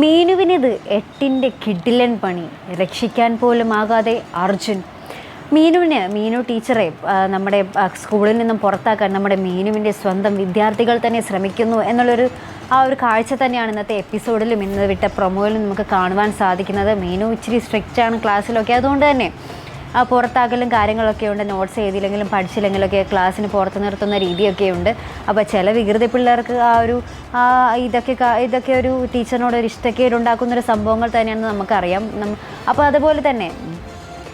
മീനുവിനിത് എട്ടിന്റെ കിഡിലൻ പണി. രക്ഷിക്കാൻ പോലും ആകാതെ അർജുൻ. മീനുവിന് മീനു ടീച്ചറെ നമ്മുടെ സ്കൂളിൽ നിന്നും പുറത്താക്കാൻ നമ്മുടെ മീനുവിന്റെ സ്വന്തം വിദ്യാർത്ഥികൾ തന്നെ ശ്രമിക്കുന്നു എന്നുള്ളൊരു ആ ഒരു കാഴ്ച തന്നെയാണ് ഇന്നത്തെ എപ്പിസോഡിലും ഇന്ന് വിട്ട പ്രൊമോയിലും നമുക്ക് കാണുവാൻ സാധിക്കുന്നത്. മീനു ഇച്ചിരി സ്ട്രിക്റ്റാണ് ക്ലാസ്സിലൊക്കെ അതുകൊണ്ട് തന്നെ പുറത്താക്കലും കാര്യങ്ങളൊക്കെ ഉണ്ട്. നോട്ട്സ് എഴുതിയില്ലെങ്കിലും പഠിച്ചില്ലെങ്കിലൊക്കെ ക്ലാസ്സിന് പുറത്ത് നിർത്തുന്ന രീതിയൊക്കെ ഉണ്ട്. അപ്പോൾ ചില വികൃതി പിള്ളേർക്ക് ആ ഒരു ഇതൊക്കെ ഇതൊക്കെ ഒരു ടീച്ചറിനോട് ഒരു ഇഷ്ടക്കേട് ഉണ്ടാക്കുന്ന ഒരു സംഭവങ്ങൾ തന്നെയാണെന്ന് നമുക്കറിയാം. അപ്പോൾ അതുപോലെ തന്നെ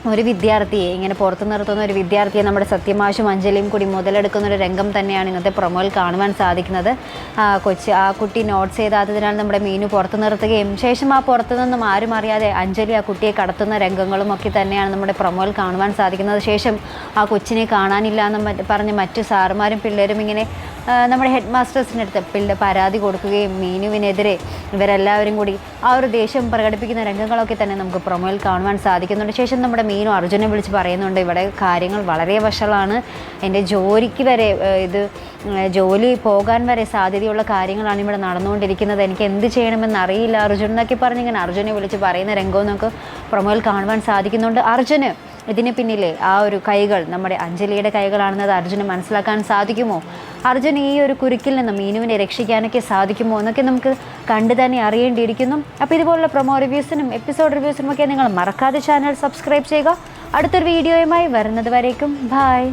ഒരു വിദ്യാർത്ഥിയെ ഇങ്ങനെ പുറത്തു നിർത്തുന്ന ഒരു വിദ്യാർത്ഥിയെ നമ്മുടെ സത്യമാഷും അഞ്ജലിയും കൂടി മുതലെടുക്കുന്ന ഒരു രംഗം തന്നെയാണ് ഇന്നത്തെ പ്രൊമോയിൽ കാണുവാൻ സാധിക്കുന്നത്. കൊച്ച് ആ കുട്ടി നോട്ട്സ് ചെയ്താത്തതിനാൽ നമ്മുടെ മീനു പുറത്തു നിർത്തുകയും ശേഷം ആ പുറത്തു നിന്നും ആരും അറിയാതെ അഞ്ജലി ആ കുട്ടിയെ കടത്തുന്ന രംഗങ്ങളും ഒക്കെ തന്നെയാണ് നമ്മുടെ പ്രൊമോയിൽ കാണുവാൻ സാധിക്കുന്നത്. ശേഷം ആ കൊച്ചിനെ കാണാനില്ല എന്ന് പറഞ്ഞ് മറ്റു സാറുമാരും പിള്ളേരും ഇങ്ങനെ നമ്മുടെ ഹെഡ് മാസ്റ്റേഴ്സിന്റെ അടുത്ത് പിള്ളേ പരാതി കൊടുക്കുകയും മീനുവിനെതിരെ ഇവരെല്ലാവരും കൂടി ആ ഒരു ദേഷ്യം പ്രകടിപ്പിക്കുന്ന രംഗങ്ങളൊക്കെ തന്നെ നമുക്ക് പ്രൊമോയിൽ കാണുവാൻ സാധിക്കുന്നുണ്ട്. ശേഷം നമ്മുടെ മീനു അർജുനെ വിളിച്ച് പറയുന്നുണ്ട് ഇവിടെ കാര്യങ്ങൾ വളരെ വഷളാണ്. എന്റെ ജോലിക്ക് വരെ ഇത് ജോലി പോകാൻ വരെ സാധ്യതയുള്ള കാര്യങ്ങളാണ് ഇവിടെ നടന്നുകൊണ്ടിരിക്കുന്നത്. എനിക്ക് എന്ത് ചെയ്യണമെന്ന് അറിയില്ല അർജുൻ എന്നൊക്കെ പറഞ്ഞ് ഇങ്ങനെ അർജുനെ വിളിച്ച് പറയുന്ന രംഗവും നമുക്ക് പ്രൊമോയിൽ കാണുവാൻ സാധിക്കുന്നുണ്ട്. അർജുന് ഇതിന് പിന്നിലെ ആ ഒരു കൈകൾ നമ്മുടെ അഞ്ജലിയുടെ കൈകളാണെന്നത് അർജുന് മനസ്സിലാക്കാൻ സാധിക്കുമോ? അർജുൻ ഈ ഒരു കുരുക്കിൽ നിന്ന് മീനുവിനെ രക്ഷിക്കാനൊക്കെ സാധിക്കുമോ എന്നൊക്കെ നമുക്ക് കണ്ടു തന്നെ അറിയേണ്ടിയിരിക്കുന്നു. അപ്പോൾ ഇതുപോലുള്ള പ്രൊമോ റിവ്യൂസിനും എപ്പിസോഡ് റിവ്യൂസിനും ഒക്കെ നിങ്ങൾ മറക്കാതെ ചാനൽ സബ്സ്ക്രൈബ് ചെയ്യുക. അടുത്തൊരു വീഡിയോയുമായി വരുന്നത് വരേക്കും. ബായ്